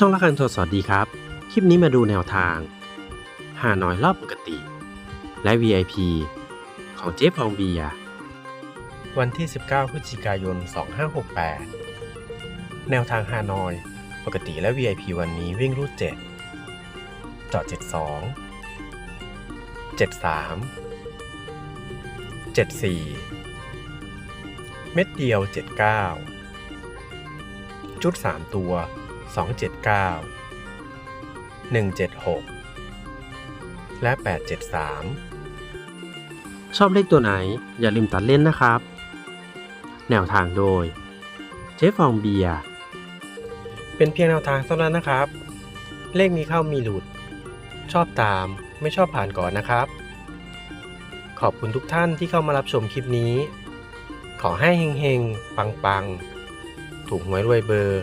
ช่องละคันโทรสวัสดีครับ คลิปนี้มาดูแนวทางหาน้อยรอบปกติ และ VIP ของเจ๊ฟองเบีย วันที่ 19 พฤศจิกายน 2568 แนวทางฮานอย ปกติและ VIP วันนี้วิ่งรูด 7จาะ72 73 74 เม็ดเดียว 79ชุด 3 ตัว 279 176 และ 873 ชอบเลขตัวไหนอย่าลืมตัดเล่นนะครับ แนวทางโดย เจ๊ฟองเบียร์เป็นเพียงแนวทางเท่านั้นนะครับ เลขมีเข้ามีหลุด ชอบตามไม่ชอบผ่านก่อนนะครับ ขอบคุณทุกท่านที่เข้ามารับชมคลิปนี้ ขอให้เฮงๆ ปังๆ ถูกหวยรวยเบอร์